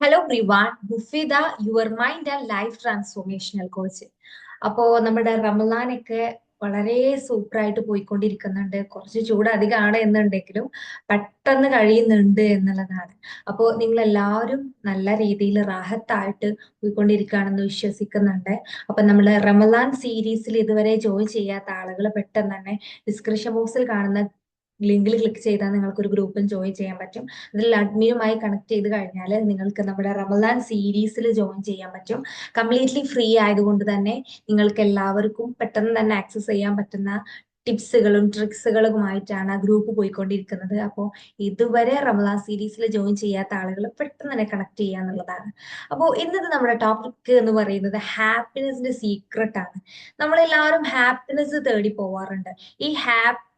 Hello Rivan Mufida your mind and life transformational coach അപ്പോ നമ്മുടെ റമലാനൊക്കെ വളരെ സൂപ്പറായിട്ട് പോയിക്കൊണ്ടിരിക്കുന്നുണ്ട്. കുറച്ച് ചൂട് അധികമാണ് എന്നുണ്ടെങ്കിലും പെട്ടെന്ന് കഴിയുന്നുണ്ട് എന്നുള്ളതാണ്. അപ്പോ നിങ്ങൾ എല്ലാവരും നല്ല രീതിയിൽ റാഹത്തായിട്ട് പോയിക്കൊണ്ടിരിക്കുകയാണെന്ന് വിശ്വസിക്കുന്നുണ്ട്. അപ്പൊ നമ്മൾ റമലാൻ സീരീസിൽ ഇതുവരെ ജോയിൻ ചെയ്യാത്ത ആളുകൾ പെട്ടെന്ന് തന്നെ ഡിസ്ക്രിപ്ഷൻ ബോക്സിൽ കാണുന്ന ലിങ്കിൽ ക്ലിക്ക് ചെയ്താൽ നിങ്ങൾക്ക് ഒരു ഗ്രൂപ്പിൽ ജോയിൻ ചെയ്യാൻ പറ്റും. അതിൽ അഡ്മിനുമായി കണക്ട് ചെയ്ത് കഴിഞ്ഞാൽ നിങ്ങൾക്ക് നമ്മുടെ റമദാൻ സീരീസിൽ ജോയിൻ ചെയ്യാൻ പറ്റും. കംപ്ലീറ്റ്ലി ഫ്രീ ആയതുകൊണ്ട് തന്നെ നിങ്ങൾക്ക് എല്ലാവർക്കും പെട്ടെന്ന് തന്നെ ആക്സസ് ചെയ്യാൻ പറ്റുന്ന ടിപ്സുകളും ട്രിക്സുകളുമായിട്ടാണ് ആ ഗ്രൂപ്പ് പോയിക്കൊണ്ടിരിക്കുന്നത്. അപ്പോൾ ഇതുവരെ റമദാൻ സീരീസിൽ ജോയിൻ ചെയ്യാത്ത ആളുകൾ പെട്ടെന്ന് തന്നെ കണക്ട് ചെയ്യുക എന്നുള്ളതാണ്. അപ്പോൾ ഇന്നത്തെ നമ്മുടെ ടോപ്പിക് എന്ന് പറയുന്നത് ഹാപ്പിനെസിന്റെ സീക്രട്ട് ആണ്. നമ്മളെല്ലാവരും ഹാപ്പിനെസ് തേടി പോവാറുണ്ട്. ഈ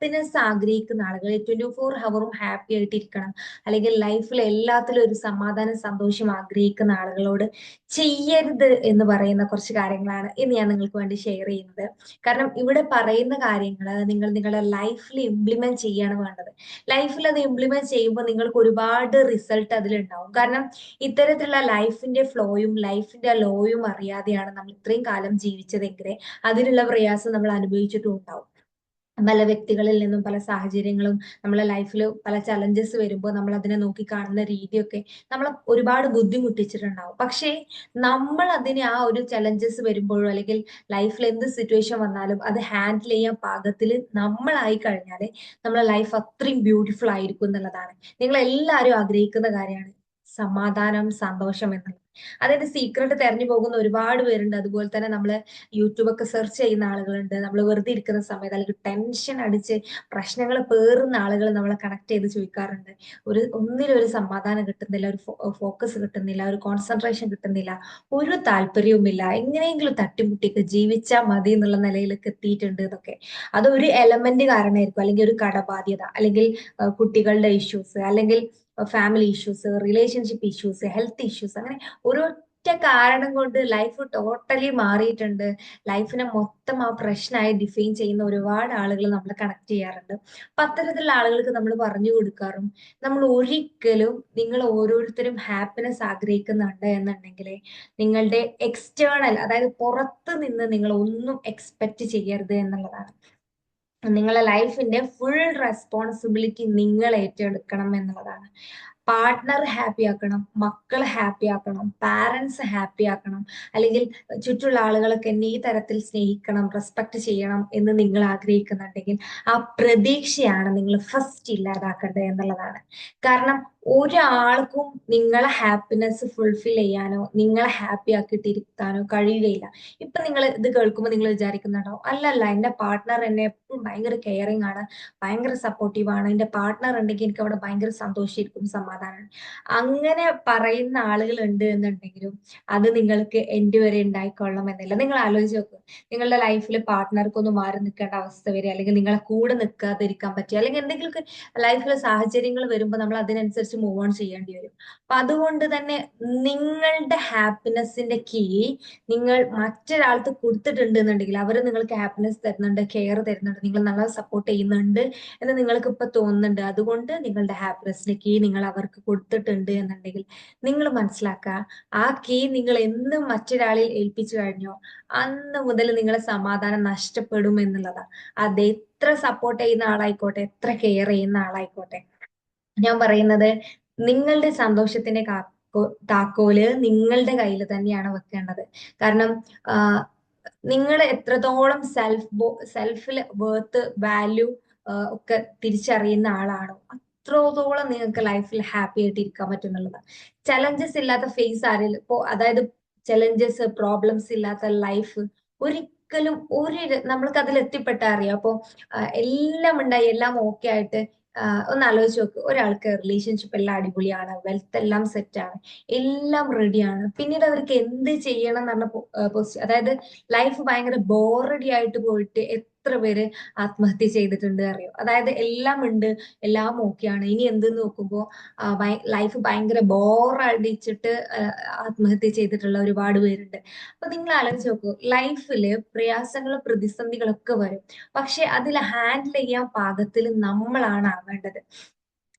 ഹാപ്പിനെസ് ആഗ്രഹിക്കുന്ന ആളുകൾ ട്വന്റി ഫോർ ഹവറും ഹാപ്പി ആയിട്ട് ഇരിക്കണം അല്ലെങ്കിൽ ലൈഫിൽ എല്ലാത്തിലും ഒരു സമാധാനം സന്തോഷം ആഗ്രഹിക്കുന്ന ആളുകളോട് ചെയ്യരുത് എന്ന് പറയുന്ന കുറച്ച് കാര്യങ്ങളാണ് ഇന്ന് ഞാൻ നിങ്ങൾക്ക് വേണ്ടി ഷെയർ ചെയ്യുന്നത്. കാരണം ഇവിടെ പറയുന്ന കാര്യങ്ങൾ നിങ്ങൾ നിങ്ങളുടെ ലൈഫിൽ ഇംപ്ലിമെന്റ് ചെയ്യാണ് വേണ്ടത്. ലൈഫിൽ അത് ഇംപ്ലിമെന്റ് ചെയ്യുമ്പോൾ നിങ്ങൾക്ക് ഒരുപാട് റിസൾട്ട് അതിലുണ്ടാവും. കാരണം ഇത്തരത്തിലുള്ള ലൈഫിന്റെ ഫ്ലോയും ലൈഫിന്റെ ലോയും അറിയാതെയാണ് നമ്മൾ ഇത്രയും കാലം ജീവിച്ചതെങ്കിൽ അതിനുള്ള പ്രയാസം നമ്മൾ അനുഭവിച്ചിട്ടും ഉണ്ടാവും പല വ്യക്തികളിൽ നിന്നും പല സാഹചര്യങ്ങളും നമ്മളെ ലൈഫിൽ പല ചലഞ്ചസ് വരുമ്പോൾ നമ്മൾ അതിനെ നോക്കി കാണുന്ന രീതിയൊക്കെ നമ്മൾ ഒരുപാട് ബുദ്ധിമുട്ടിച്ചിട്ടുണ്ടാവും. പക്ഷേ നമ്മൾ അതിനെ ആ ഒരു ചലഞ്ചസ് വരുമ്പോഴോ അല്ലെങ്കിൽ ലൈഫിൽ എന്ത് സിറ്റുവേഷൻ വന്നാലും അത് ഹാൻഡിൽ ചെയ്യാൻ പാകത്തിൽ നമ്മളായി കഴിഞ്ഞാൽ നമ്മളെ ലൈഫ് അത്രയും ബ്യൂട്ടിഫുൾ ആയിരിക്കും എന്നുള്ളതാണ്. നിങ്ങൾ എല്ലാവരും ആഗ്രഹിക്കുന്ന കാര്യമാണ് സമാധാനം സന്തോഷം എന്നുള്ളത്. അതായത് സീക്രട്ട് തെരഞ്ഞു പോകുന്ന ഒരുപാട് പേരുണ്ട്. അതുപോലെ തന്നെ നമ്മൾ യൂട്യൂബൊക്കെ സെർച്ച് ചെയ്യുന്ന ആളുകളുണ്ട്. നമ്മൾ വെറുതെ ഇരിക്കുന്ന സമയത്ത് അല്ലെങ്കിൽ ടെൻഷൻ അടിച്ച് പ്രശ്നങ്ങൾ പേറുന്ന ആളുകൾ നമ്മളെ കണക്ട് ചെയ്ത് ചോദിക്കാറുണ്ട്. ഒരു ഒന്നിലും ഒരു സമാധാനം കിട്ടുന്നില്ല ഒരു ഫോക്കസ് കിട്ടുന്നില്ല ഒരു കോൺസെൻട്രേഷൻ കിട്ടുന്നില്ല ഒരു താല്പര്യവുമില്ല എങ്ങനെയെങ്കിലും തട്ടിമുട്ടിയൊക്കെ ജീവിച്ചാൽ മതി എന്നുള്ള നിലയിലേക്ക് എത്തിയിട്ടുണ്ട് എന്നൊക്കെ. അതൊരു എലമെന്റ് കാരണമായിരിക്കും. അല്ലെങ്കിൽ ഒരു കടബാധ്യത അല്ലെങ്കിൽ കുട്ടികളുടെ ഇഷ്യൂസ് അല്ലെങ്കിൽ family issues relationship issues health issues അങ്ങനെ ഒരൊറ്റ കാരണം കൊണ്ട് ലൈഫ് ടോട്ടലി മാറിയിട്ടുണ്ട്. ലൈഫിനെ മൊത്തം ആ പ്രശ്നമായി ഡിഫൈൻ ചെയ്യുന്ന ഒരുപാട് ആളുകൾ നമ്മൾ കണക്ട് ചെയ്യാറുണ്ട്. അപ്പൊ അത്തരത്തിലുള്ള ആളുകൾക്ക് നമ്മൾ പറഞ്ഞു കൊടുക്കാറും നമ്മൾ ഒരിക്കലും നിങ്ങൾ ഓരോരുത്തരും ഹാപ്പിനെസ് ആഗ്രഹിക്കുന്നുണ്ട് എന്നുണ്ടെങ്കിൽ നിങ്ങളുടെ എക്സ്റ്റേണൽ അതായത് പുറത്ത് നിന്ന് നിങ്ങൾ ഒന്നും എക്സ്പെക്ട് ചെയ്യരുത് എന്നുള്ളതാണ്. നിങ്ങളെ ലൈഫിന്റെ ഫുൾ റെസ്പോൺസിബിലിറ്റി നിങ്ങൾ ഏറ്റെടുക്കണം എന്നുള്ളതാണ്. പാർട്ട്ണർ ഹാപ്പി ആക്കണം മക്കൾ ഹാപ്പി ആക്കണം പാരൻസ് ഹാപ്പി ആക്കണം അല്ലെങ്കിൽ ചുറ്റുള്ള ആളുകളൊക്കെ എന്നെ ഈ തരത്തിൽ സ്നേഹിക്കണം റെസ്പെക്ട് ചെയ്യണം എന്ന് നിങ്ങൾ ആഗ്രഹിക്കുന്നുണ്ടെങ്കിൽ ആ പ്രതീക്ഷയാണ് നിങ്ങൾ ഫസ്റ്റ് ഇല്ലാതാക്കേണ്ടത് എന്നുള്ളതാണ്. കാരണം ഒരാൾക്കും നിങ്ങളെ ഹാപ്പിനെസ് ഫുൾഫിൽ ചെയ്യാനോ നിങ്ങളെ ഹാപ്പി ആക്കിയിട്ടിരുത്താനോ കഴിയുകയില്ല. ഇപ്പൊ നിങ്ങൾ ഇത് കേൾക്കുമ്പോൾ നിങ്ങൾ വിചാരിക്കുന്നുണ്ടോ? അല്ലല്ല എന്റെ പാർട്ട്ണർ എന്നെ എപ്പോഴും ഭയങ്കര കെയറിങ് ആണ് ഭയങ്കര സപ്പോർട്ടീവ് ആണ് എന്റെ പാർട്ട്ണർ ഉണ്ടെങ്കിൽ എനിക്ക് അവിടെ ഭയങ്കര സന്തോഷിച്ചിരിക്കും സമാധാനമാണ് അങ്ങനെ പറയുന്ന ആളുകൾ ഉണ്ട് എന്നുണ്ടെങ്കിലും അത് നിങ്ങൾക്ക് എന്റെ വരെ ഉണ്ടായിക്കൊള്ളണം എന്നില്ല. നിങ്ങൾ ആലോചിച്ച് നോക്കുക നിങ്ങളുടെ ലൈഫിൽ പാർട്ട്ണർക്കൊന്നും മാറി നിൽക്കേണ്ട അവസ്ഥ വരിക അല്ലെങ്കിൽ നിങ്ങളെ കൂടെ നിൽക്കാതിരിക്കാൻ പറ്റുക അല്ലെങ്കിൽ എന്തെങ്കിലും ലൈഫിലെ സാഹചര്യങ്ങൾ വരുമ്പോൾ നമ്മൾ അതിനനുസരിച്ച് മൂവ് ഓൺ ചെയ്യേണ്ടി വരും. അപ്പൊ അതുകൊണ്ട് തന്നെ നിങ്ങളുടെ ഹാപ്പിനെസിന്റെ കീ നിങ്ങൾ മറ്റൊരാൾക്ക് കൊടുത്തിട്ടുണ്ട് എന്നുണ്ടെങ്കിൽ അവർ നിങ്ങൾക്ക് ഹാപ്പിനെസ് തരുന്നുണ്ട് കെയർ തരുന്നുണ്ട് നിങ്ങൾ നല്ല സപ്പോർട്ട് ചെയ്യുന്നുണ്ട് എന്ന് നിങ്ങൾക്ക് ഇപ്പൊ തോന്നുന്നുണ്ട്. അതുകൊണ്ട് നിങ്ങളുടെ ഹാപ്പിനെസിന്റെ കീ നിങ്ങൾ അവർക്ക് കൊടുത്തിട്ടുണ്ട് എന്നുണ്ടെങ്കിൽ നിങ്ങൾ മനസ്സിലാക്കുക ആ കീ നിങ്ങൾ എന്ന് മറ്റൊരാളിൽ ഏൽപ്പിച്ചു കഴിഞ്ഞോ അന്ന് മുതൽ നിങ്ങളെ സമാധാനം നഷ്ടപ്പെടും എന്നുള്ളതാണ് അത് എത്ര സപ്പോർട്ട് ചെയ്യുന്ന ആളായിക്കോട്ടെ എത്ര കെയർ ചെയ്യുന്ന ആളായിക്കോട്ടെ. ഞാൻ പറയുന്നത് നിങ്ങളുടെ സന്തോഷത്തിന്റെ താക്കോൽ നിങ്ങളുടെ കയ്യിൽ തന്നെയാണ് വെക്കേണ്ടത്. കാരണം നിങ്ങൾ എത്രത്തോളം സെൽഫ് സെൽഫിൽ വേർത്ത് വാല്യൂ ഒക്കെ തിരിച്ചറിയുന്ന ആളാണോ അത്രത്തോളം നിങ്ങൾക്ക് ലൈഫിൽ ഹാപ്പി ആയിട്ട് ഇരിക്കാൻ പറ്റുന്നുള്ളത്. ചലഞ്ചസ് ഇല്ലാത്ത ഫേസ് ആരിൽ ഇപ്പോ അതായത് ചലഞ്ചസ് പ്രോബ്ലംസ് ഇല്ലാത്ത ലൈഫ് ഒരിക്കലും ഒരു നമ്മൾക്ക് അതിൽ എത്തിപ്പെട്ട അറിയാം. അപ്പോ എല്ലാം ഉണ്ടായി എല്ലാം ഓക്കെ ആയിട്ട് ഒന്ന് ആലോചിച്ച് നോക്ക്. ഒരാൾക്ക് റിലേഷൻഷിപ്പ് എല്ലാം അടിപൊളിയാണ് വെൽത്ത് എല്ലാം സെറ്റ് ആണ് എല്ലാം റെഡിയാണ് പിന്നീട് അവർക്ക് എന്ത് ചെയ്യണം എന്ന് പറഞ്ഞ അതായത് ലൈഫ് ഭയങ്കര ബോറടി ആയിട്ട് പോയിട്ട് എത്ര പേര് ആത്മഹത്യ ചെയ്തിട്ടുണ്ട് അറിയോ? അതായത് എല്ലാം ഉണ്ട് എല്ലാം ഓക്കെയാണ് ഇനി എന്ത് നോക്കുമ്പോൾ ലൈഫ് ഭയങ്കര ബോറടിച്ചിട്ട് ആത്മഹത്യ ചെയ്തിട്ടുള്ള ഒരുപാട് പേരുണ്ട്. അപ്പൊ നിങ്ങൾ ആലോചിച്ച് നോക്കൂ ലൈഫിൽ പ്രയാസങ്ങളും പ്രതിസന്ധികളൊക്കെ വരും. പക്ഷെ അതിൽ ഹാൻഡിൽ ചെയ്യാൻ പാകത്തിൽ നമ്മളാണ് ആവേണ്ടത്.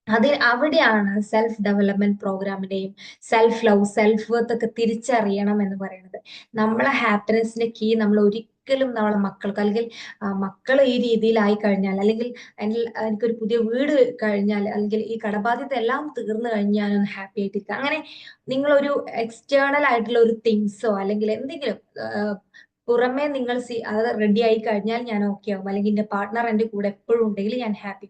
അത് അവിടെയാണ് സെൽഫ് ഡെവലപ്മെന്റ് പ്രോഗ്രാമിന്റെയും സെൽഫ് ലവ് സെൽഫ് വർത്ത് ഒക്കെ തിരിച്ചറിയണം എന്ന് പറയുന്നത്. നമ്മളെ ഹാപ്പിനെസിന്റെ കീ നമ്മൾ ഒരിക്കലും നമ്മളെ മക്കൾക്ക് അല്ലെങ്കിൽ മക്കൾ ഈ രീതിയിലായി കഴിഞ്ഞാൽ അല്ലെങ്കിൽ എനിക്കൊരു പുതിയ വീട് കഴിഞ്ഞാൽ അല്ലെങ്കിൽ ഈ കടബാധ്യത എല്ലാം തീർന്നു കഴിഞ്ഞാൽ ഒന്ന് ഹാപ്പി ആയിട്ടിരിക്കുക. അങ്ങനെ നിങ്ങളൊരു എക്സ്റ്റേണൽ ആയിട്ടുള്ള ഒരു തിങ്സോ അല്ലെങ്കിൽ എന്തെങ്കിലും പുറമേ നിങ്ങൾ സി അത് റെഡി ആയി കഴിഞ്ഞാൽ ഞാൻ ഓക്കെ ആവും. അല്ലെങ്കിൽ എന്റെ പാർട്ട്ണർ എന്റെ കൂടെ എപ്പോഴും ഉണ്ടെങ്കിൽ ഞാൻ ഹാപ്പി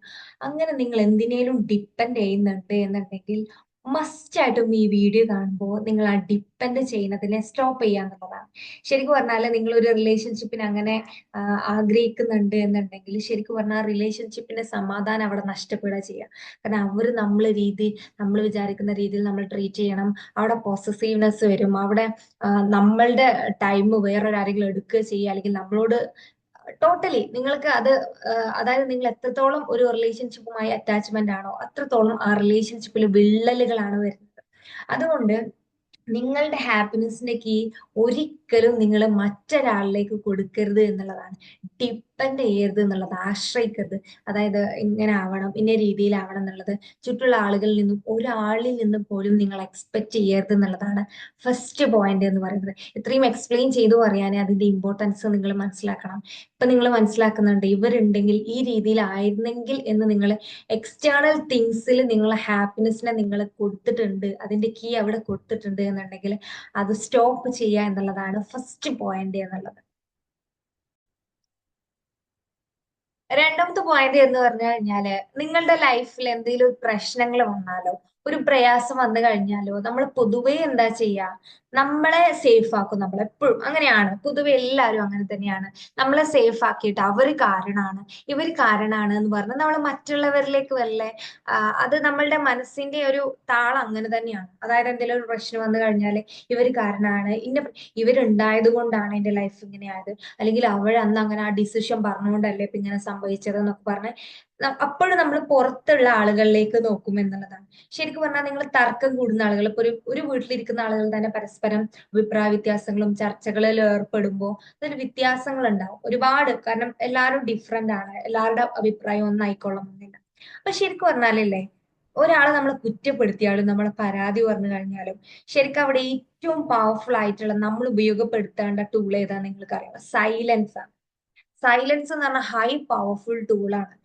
അങ്ങനെ നിങ്ങൾ എന്തിനേലും ഡിപ്പെൻഡ് ചെയ്യുന്നുണ്ട് എന്നുണ്ടെങ്കിൽ മസ്റ്റ് ആയിട്ടും ഈ വീഡിയോ കാണുമ്പോൾ നിങ്ങൾ ആ ഡിപ്പെൻഡ് ചെയ്യുന്നതിനെ സ്റ്റോപ്പ് ചെയ്യാന്നുള്ളതാണ് ശരിക്കും പറഞ്ഞാൽ നിങ്ങൾ ഒരു റിലേഷൻഷിപ്പിന് അങ്ങനെ ആഗ്രഹിക്കുന്നുണ്ട് എന്നുണ്ടെങ്കിൽ ശരിക്കും പറഞ്ഞാൽ റിലേഷൻഷിപ്പിന്റെ സമാധാനം അവിടെ നഷ്ടപ്പെടുക ചെയ്യുക. കാരണം അവർ നമ്മൾ രീതി നമ്മൾ വിചാരിക്കുന്ന രീതിയിൽ നമ്മൾ ട്രീറ്റ് ചെയ്യണം. അവിടെ പോസസീവ്നെസ് വരും. അവിടെ നമ്മളുടെ ടൈം വേറൊരാരെങ്കിലും എടുക്കുക ചെയ്യുക അല്ലെങ്കിൽ നമ്മളോട് ടോട്ടലി നിങ്ങൾക്ക് അത് അതായത് നിങ്ങൾ എത്രത്തോളം ഒരു റിലേഷൻഷിപ്പുമായി അറ്റാച്ച്മെന്റ് ആണോ അത്രത്തോളം ആ റിലേഷൻഷിപ്പിൽ വിള്ളലുകളാണ് വരുന്നത്. അതുകൊണ്ട് നിങ്ങളുടെ ഹാപ്പിനെസിന്റെ കീ ഒരിക്കലും നിങ്ങൾ മറ്റൊരാളിലേക്ക് കൊടുക്കരുത് എന്നുള്ളതാണ്. ഡിപ്പെൻഡ് ഏത് എന്നുള്ളത് ആശ്രയിക്കരുത്. അതായത് ഇങ്ങനെ ആവണം ഇന്ന രീതിയിലാവണം എന്നുള്ളത്. ചുറ്റുള്ള ആളുകളിൽ നിന്നും ഒരാളിൽ നിന്നും പോലും നിങ്ങൾ എക്സ്പെക്ട് ചെയ്യരുത് എന്നുള്ളതാണ് ഫസ്റ്റ് പോയിന്റ് എന്ന് പറയുന്നത്. ഇത്രയും എക്സ്പ്ലെയിൻ ചെയ്തു പറയാനേ അതിന്റെ ഇമ്പോർട്ടൻസ് നിങ്ങൾ മനസ്സിലാക്കണം. ഇപ്പൊ നിങ്ങൾ മനസ്സിലാക്കുന്നുണ്ട് ഇവരുണ്ടെങ്കിൽ ഈ രീതിയിലായിരുന്നെങ്കിൽ എന്ന് നിങ്ങൾ എക്സ്റ്റേണൽ തിങ്സിൽ നിങ്ങൾ ഹാപ്പിനെസ്സിനെ നിങ്ങൾ കൊടുത്തിട്ടുണ്ട് അതിന്റെ കീ അവിടെ കൊടുത്തിട്ടുണ്ട് എന്നുണ്ടെങ്കിൽ അത് സ്റ്റോപ്പ് ചെയ്യുക എന്നുള്ളതാണ് ഫസ്റ്റ് പോയിന്റ് എന്നുള്ളത്. രണ്ടാമത്തെ പോയിന്റ് എന്ന് പറഞ്ഞു കഴിഞ്ഞാൽ നിങ്ങളുടെ ലൈഫിൽ എന്തെങ്കിലും പ്രശ്നങ്ങൾ വന്നാലോ ഒരു പ്രയാസം വന്നു കഴിഞ്ഞാലോ? നമ്മൾ പൊതുവേ എന്താ ചെയ്യാ? നമ്മളെ സേഫ് ആക്കും നമ്മൾ എപ്പോഴും അങ്ങനെയാണ്. പൊതുവെ എല്ലാവരും അങ്ങനെ തന്നെയാണ്. നമ്മളെ സേഫ് ആക്കിയിട്ട് അവർ കാരണമാണ് ഇവർ കാരണമാണ് എന്ന് പറഞ്ഞ് നമ്മൾ മറ്റുള്ളവരിലേക്ക് വല്ലേ അത് നമ്മളുടെ മനസ്സിന്റെ ഒരു താളം അങ്ങനെ തന്നെയാണ്. അതായത് എന്തെങ്കിലും ഒരു പ്രശ്നം വന്നു കഴിഞ്ഞാൽ ഇവർ കാരണമാണ് ഇന്ന ഇവരുണ്ടായത് കൊണ്ടാണ് എന്റെ ലൈഫ് ഇങ്ങനെ ആയത്. അല്ലെങ്കിൽ അവൾ അന്ന് അങ്ങനെ ആ ഡിസിഷൻ പറഞ്ഞുകൊണ്ടല്ലേ ഇപ്പൊ ഇങ്ങനെ സംഭവിച്ചത് എന്നൊക്കെ പറഞ്ഞ് അപ്പോഴും നമ്മൾ പുറത്തുള്ള ആളുകളിലേക്ക് നോക്കും എന്നുള്ളതാണ്. ശരിക്കും പറഞ്ഞാൽ നിങ്ങൾ തർക്കം കൂടുന്ന ആളുകൾ ഇപ്പൊ ഒരു ഒരു വീട്ടിലിരിക്കുന്ന ആളുകൾ തന്നെ പരസ്പരം അഭിപ്രായ വ്യത്യാസങ്ങളും ചർച്ചകളിൽ ഏർപ്പെടുമ്പോൾ അതിൽ വ്യത്യാസങ്ങൾ ഉണ്ടാവും ഒരുപാട് കാരണം എല്ലാവരും ഡിഫറെന്റ് ആണ്. എല്ലാവരുടെ അഭിപ്രായം ഒന്നായിക്കൊള്ളണമെന്നില്ല അപ്പൊ ശരിക്കും പറഞ്ഞാലല്ലേ ഒരാളെ നമ്മളെ കുറ്റപ്പെടുത്തിയാലും നമ്മളെ പരാതി പറഞ്ഞു കഴിഞ്ഞാലും ശരിക്കും അവിടെ ഏറ്റവും പവർഫുൾ ആയിട്ടുള്ള നമ്മൾ ഉപയോഗപ്പെടുത്തേണ്ട ടൂൾ ഏതാ നിങ്ങൾക്ക് അറിയാം സൈലൻസ് ആണ്. സൈലൻസ് എന്ന് പറഞ്ഞ ഹൈ പവർഫുൾ ടൂളാണ്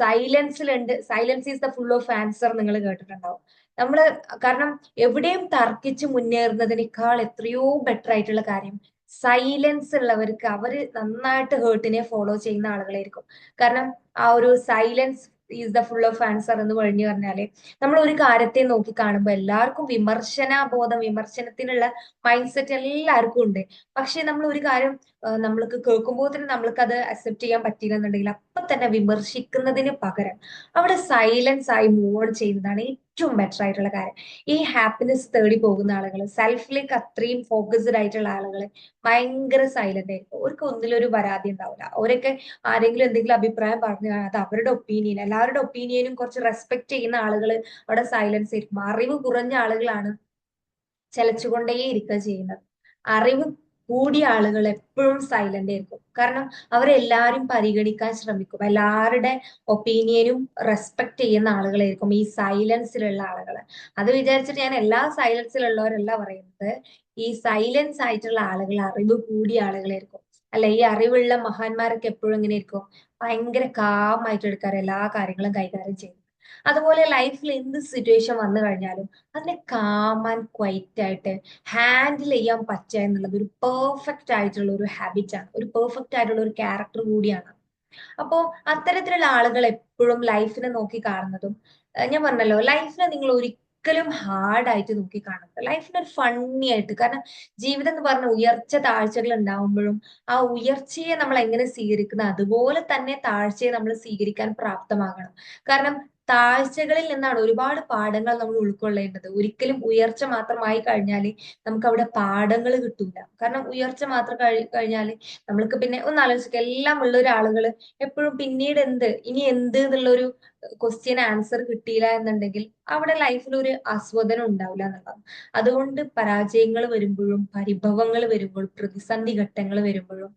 സൈലൻസിലുണ്ട്. Silence is the full of answer നിങ്ങൾ കേട്ടിട്ടുണ്ടാവും. നമ്മൾ കാരണം എവിടെയും തർക്കിച്ച് മുന്നേറുന്നതിനേക്കാൾ എത്രയോ ബെറ്റർ ആയിട്ടുള്ള കാര്യം സൈലൻസ് ഉള്ളവർക്ക് അവർ നന്നായിട്ട് ഹേർട്ടിനെ ഫോളോ ചെയ്യുന്ന ആളുകളായിരിക്കും. കാരണം ആ ഒരു silence is the full of answer എന്ന് പറഞ്ഞു പറഞ്ഞാൽ നമ്മൾ ഒരു കാര്യത്തെ നോക്കി കാണുമ്പോൾ എല്ലാവർക്കും വിമർശനാബോധം വിമർശനത്തിനുള്ള മൈൻഡ് സെറ്റ് എല്ലാവർക്കും ഉണ്ട്. പക്ഷെ നമ്മൾ ഒരു കാര്യം നമ്മൾക്ക് കേൾക്കുമ്പോൾ തന്നെ നമ്മൾക്ക് അത് അക്സെപ്റ്റ് ചെയ്യാൻ പറ്റില്ല എന്നുണ്ടെങ്കിൽ അപ്പൊ തന്നെ വിമർശിക്കുന്നതിന് പകരം അവിടെ സൈലൻസ് ആയി മൂവ് ഓൺ ചെയ്യുന്നതാണ് ഏറ്റവും ബെറ്റർ ആയിട്ടുള്ള കാര്യം. ഈ ഹാപ്പിനെസ് തേടി പോകുന്ന ആളുകൾ സെൽഫിലേക്ക് അത്രയും ഫോക്കസ്ഡ് ആയിട്ടുള്ള ആളുകൾ ഭയങ്കര സൈലന്റ് ആയിരിക്കും. അവർക്ക് ഒന്നിലൊരു പരാതി ഉണ്ടാവില്ല അവരൊക്കെ ആരെങ്കിലും എന്തെങ്കിലും അഭിപ്രായം പറഞ്ഞു അത് അവരുടെ ഒപ്പീനിയൻ എല്ലാവരുടെ ഒപ്പീനിയനും കുറച്ച് റെസ്പെക്ട് ചെയ്യുന്ന ആളുകൾ അവിടെ സൈലൻസ് ആയിരിക്കും. അറിവ് കുറഞ്ഞ ആളുകളാണ് ചെലച്ചുകൊണ്ടേ ഇരിക്കുക ചെയ്യുന്നത്. അറിവ് കൂടിയ ആളുകൾ എപ്പോഴും സൈലന്റ് ആയിരിക്കും. കാരണം അവരെല്ലാരും പരിഗണിക്കാൻ ശ്രമിക്കും. എല്ലാവരുടെ ഒപ്പീനിയനും റെസ്പെക്ട് ചെയ്യുന്ന ആളുകളായിരിക്കും ഈ സൈലൻസിലുള്ള ആളുകൾ. അത് വിചാരിച്ചിട്ട് ഞാൻ എല്ലാ സൈലൻസിലുള്ളവരല്ല പറയുന്നത്. ഈ സൈലൻസ് ആയിട്ടുള്ള ആളുകൾ അറിവ് കൂടിയ ആളുകളായിരിക്കും. അല്ല ഈ അറിവുള്ള മഹാന്മാരൊക്കെ എപ്പോഴും ഇങ്ങനെ ഇരിക്കും. ഭയങ്കര കാമായിട്ട് എടുക്കാറ് എല്ലാ കാര്യങ്ങളും കൈകാര്യം ചെയ്യും. അതുപോലെ ലൈഫിൽ എന്ത് സിറ്റുവേഷൻ വന്നു കഴിഞ്ഞാലും അതിനെ കാം ആൻഡ് ക്വൈറ്റ് ആയിട്ട് ഹാൻഡിൽ ചെയ്യാൻ പറ്റുക എന്നുള്ളത് ഒരു പെർഫെക്റ്റ് ആയിട്ടുള്ള ഒരു ഹാബിറ്റാണ് ഒരു പെർഫെക്റ്റ് ആയിട്ടുള്ള ഒരു ക്യാരക്ടർ കൂടിയാണ്. അപ്പോ അത്തരത്തിലുള്ള ആളുകൾ എപ്പോഴും ലൈഫിനെ നോക്കി കാണുന്നതും ഞാൻ പറഞ്ഞല്ലോ ലൈഫിനെ നിങ്ങൾ ഒരിക്കലും ഹാർഡ് ആയിട്ട് നോക്കി കാണുന്നത് ലൈഫിന് ഒരു ഫണ്ണി ആയിട്ട് കാരണം ജീവിതം എന്ന് പറഞ്ഞ ഉയർച്ച താഴ്ചകൾ ഉണ്ടാവുമ്പോഴും ആ ഉയർച്ചയെ നമ്മൾ എങ്ങനെ സ്വീകരിക്കുന്ന അതുപോലെ തന്നെ താഴ്ചയെ നമ്മൾ സ്വീകരിക്കാൻ പ്രാപ്തമാകണം. കാരണം താഴ്ചകളിൽ നിന്നാണ് ഒരുപാട് പാഠങ്ങൾ നമ്മൾ ഉൾക്കൊള്ളേണ്ടത്. ഒരിക്കലും ഉയർച്ച മാത്രമായി കഴിഞ്ഞാൽ നമുക്ക് അവിടെ പാഠങ്ങൾ കിട്ടൂല. കാരണം ഉയർച്ച മാത്രം കഴി കഴിഞ്ഞാൽ നമ്മൾക്ക് പിന്നെ ഒന്ന് ആലോചിക്കുക എല്ലാം ഉള്ള ഒരാളുകൾ എപ്പോഴും പിന്നീട് എന്ത് ഇനി എന്ത് എന്നുള്ള ഒരു ക്വസ്റ്റ്യൻ ആൻസർ കിട്ടിയില്ല എന്നുണ്ടെങ്കിൽ അവിടെ ലൈഫിൽ ഒരു ആസ്വാദനം ഉണ്ടാവില്ല എന്നുള്ളതാണ്. അതുകൊണ്ട് പരാജയങ്ങൾ വരുമ്പോഴും പരിഭവങ്ങൾ വരുമ്പോഴും പ്രതിസന്ധി ഘട്ടങ്ങൾ വരുമ്പോഴും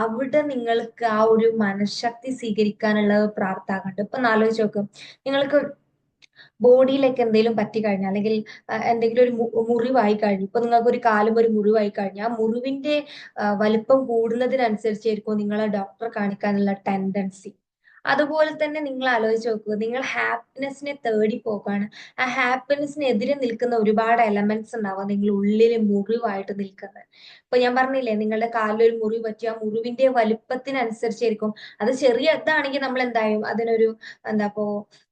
അവിടെ നിങ്ങൾക്ക് ആ ഒരു മനഃശക്തി സ്വീകരിക്കാനുള്ള പ്രാപ്താകണ്ട് ഇപ്പൊ ആലോചിച്ച് നോക്കും. നിങ്ങൾക്ക് ബോഡിയിലേക്ക് എന്തെങ്കിലും പറ്റി കഴിഞ്ഞാൽ അല്ലെങ്കിൽ എന്തെങ്കിലും ഒരു മുറിവായി കഴിഞ്ഞു. ഇപ്പൊ നിങ്ങൾക്ക് ഒരു കാലും ഒരു മുറിവായി കഴിഞ്ഞാൽ ആ മുറിവിന്റെ വലിപ്പം കൂടുന്നതിനനുസരിച്ചായിരിക്കും നിങ്ങളെ ഡോക്ടറെ കാണിക്കാനുള്ള ടെൻഡൻസി അതുപോലെ തന്നെ നിങ്ങൾ ആലോചിച്ച് നോക്കുക നിങ്ങൾ ഹാപ്പിനെസ്സിനെ തേടി പോകാണ് ആ ഹാപ്പിനെസ്സിനെതിരെ നിൽക്കുന്ന ഒരുപാട് എലമെന്റ്സ് ഉണ്ടാവാം. നിങ്ങൾ ഉള്ളിൽ മുറിവായിട്ട് നിൽക്കുന്നത്. ഇപ്പൊ ഞാൻ പറഞ്ഞില്ലേ നിങ്ങളുടെ കാലിലൊരു മുറിവ് പറ്റി ആ മുറിവിന്റെ വലുപ്പത്തിനനുസരിച്ചായിരിക്കും. അത് ചെറിയ ഇതാണെങ്കിൽ നമ്മൾ എന്തായും അതിനൊരു എന്താ ഇപ്പോ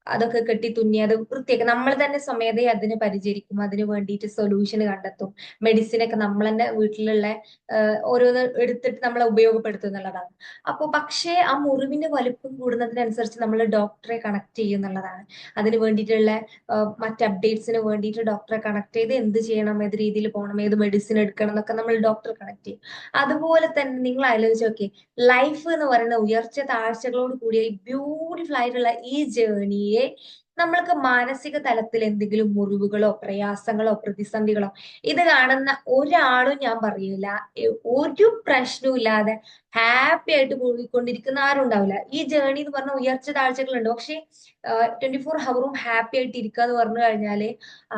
അതൊക്കെ കെട്ടി തുന്നി അത് വൃത്തിയാക്കി നമ്മൾ തന്നെ സ്വമേധയെ അതിനെ പരിചരിക്കും. അതിന് വേണ്ടിയിട്ട് സൊല്യൂഷൻ കണ്ടെത്തും. മെഡിസിൻ ഒക്കെ നമ്മൾ തന്നെ വീട്ടിലുള്ള ഓരോന്ന് എടുത്തിട്ട് നമ്മളെ ഉപയോഗപ്പെടുത്തും എന്നുള്ളതാണ്. അപ്പോൾ പക്ഷേ ആ മുറിവിന്റെ വലുപ്പം കൂടുന്നതിനനുസരിച്ച് നമ്മൾ ഡോക്ടറെ കണക്ട് ചെയ്യുന്നുള്ളതാണ് അതിന് വേണ്ടിയിട്ടുള്ള മറ്റ് അപ്ഡേറ്റ്സിന് വേണ്ടിയിട്ട് ഡോക്ടറെ കണക്ട് ചെയ്ത് എന്ത് ചെയ്യണം ഏത് രീതിയിൽ പോകണം ഏത് മെഡിസിൻ എടുക്കണം എന്നൊക്കെ നമ്മൾ ഡോക്ടറെ കണക്ട് ചെയ്യും. അതുപോലെ തന്നെ നിങ്ങൾ ആലോചിച്ച് നോക്കി ലൈഫ് എന്ന് പറയുന്ന ഉയർച്ച താഴ്ചകളോട് കൂടിയ ഈ ബ്യൂട്ടിഫുൾ ആയിട്ടുള്ള ഈ ജേണിയെ നമ്മൾക്ക് മാനസിക തലത്തിൽ എന്തെങ്കിലും മുറിവുകളോ പ്രയാസങ്ങളോ പ്രതിസന്ധികളോ ഇത് കാണുന്ന ഒരാളും ഞാൻ പറയില്ല ഒരു പ്രശ്നവും ഇല്ലാതെ ഹാപ്പി ആയിട്ട് പോയിക്കൊണ്ടിരിക്കുന്ന ആരും ഉണ്ടാവില്ല ഈ ജേണി എന്ന് പറഞ്ഞ ഉയർച്ച താഴ്ചകളുണ്ട്. പക്ഷെ ട്വന്റി ഫോർ ഹവറും ഹാപ്പി ആയിട്ട് ഇരിക്കുക എന്ന് പറഞ്ഞു കഴിഞ്ഞാൽ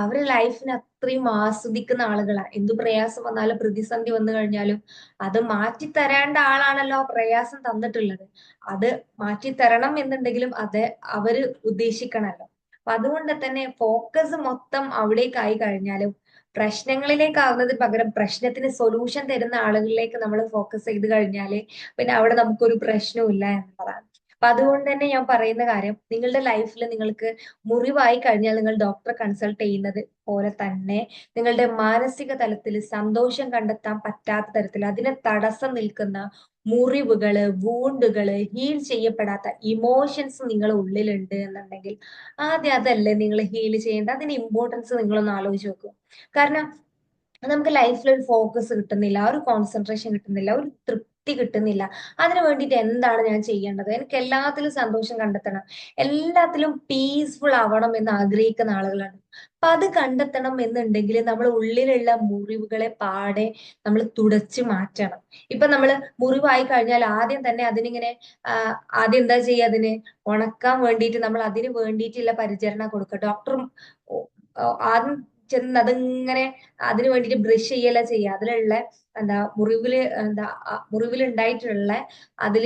അവരുടെ ലൈഫിന് അത്രയും ആസ്വദിക്കുന്ന ആളുകളാണ് എന്തു പ്രയാസം വന്നാലും പ്രതിസന്ധി വന്നു കഴിഞ്ഞാലും അത് മാറ്റി തരേണ്ട ആളാണല്ലോ പ്രയാസം തന്നിട്ടുള്ളത്. അത് മാറ്റി തരണം എന്നുണ്ടെങ്കിലും അത് അവർ ഉദ്ദേശിക്കണല്ലോ അപ്പൊ അതുകൊണ്ട് തന്നെ ഫോക്കസ് മൊത്തം അവിടേക്കായി കഴിഞ്ഞാലും പ്രശ്നങ്ങളിലേക്കാവുന്നതിന് പകരം പ്രശ്നത്തിന് സൊല്യൂഷൻ തരുന്ന ആളുകളിലേക്ക് നമ്മൾ ഫോക്കസ് ചെയ്ത് കഴിഞ്ഞാൽ പിന്നെ അവിടെ നമുക്കൊരു പ്രശ്നവും ഇല്ല എന്നതാണ് അപ്പൊ അതുകൊണ്ട് തന്നെ ഞാൻ പറയുന്ന കാര്യം നിങ്ങളുടെ ലൈഫിൽ നിങ്ങൾക്ക് മുറിവായി കഴിഞ്ഞാൽ നിങ്ങൾ ഡോക്ടറെ കൺസൾട്ട് ചെയ്യുന്നത് പോലെ തന്നെ നിങ്ങളുടെ മാനസിക തലത്തിൽ സന്തോഷം കണ്ടെത്താൻ പറ്റാത്ത തരത്തിൽ അതിനെ തടസ്സം നിൽക്കുന്ന മുറിവുകൾ വൂണ്ടുകൾ ഹീൽ ചെയ്യപ്പെടാത്ത ഇമോഷൻസ് നിങ്ങളുടെ ഉള്ളിലുണ്ട് എന്നുണ്ടെങ്കിൽ ആദ്യം അതല്ലേ നിങ്ങൾ ഹീൽ ചെയ്യേണ്ട അതിന്റെ ഇമ്പോർട്ടൻസ് നിങ്ങളൊന്ന് ആലോചിച്ച് നോക്കൂ. കാരണം നമുക്ക് ലൈഫിൽ ഒരു ഫോക്കസ് കിട്ടുന്നില്ല ഒരു കോൺസെൻട്രേഷൻ കിട്ടുന്നില്ല ഒരു തൃപ്തി കിട്ടുന്നില്ല. അതിനു വേണ്ടിയിട്ട് എന്താണ് ഞാൻ ചെയ്യേണ്ടത്? എനിക്ക് എല്ലാത്തിലും സന്തോഷം കണ്ടെത്തണം. എല്ലാത്തിലും പീസ്ഫുൾ ആവണം എന്ന് ആഗ്രഹിക്കുന്ന ആളുകളാണ്. അപ്പൊ അത് കണ്ടെത്തണം എന്നുണ്ടെങ്കിൽ നമ്മൾ ഉള്ളിലുള്ള മുറിവുകളെ പാടെ നമ്മൾ തുടച്ചു മാറ്റണം. ഇപ്പൊ നമ്മൾ മുറിവായി കഴിഞ്ഞാൽ ആദ്യം തന്നെ അതിനിങ്ങനെ ആദ്യം എന്താ ചെയ്യുക അതിന്? ഉണക്കാൻ വേണ്ടിയിട്ട് നമ്മൾ അതിന് വേണ്ടിയിട്ടുള്ള പരിചരണം കൊടുക്കുക. ഡോക്ടറും ആദ്യം ചെന്ന് അതിങ്ങനെ അതിന് വേണ്ടിയിട്ട് ബ്രഷ് ചെയ്യല ചെയ്യുക. അതിലുള്ള എന്താ മുറിവിൽ എന്താ മുറിവിൽ ഉണ്ടായിട്ടുള്ള അതിൽ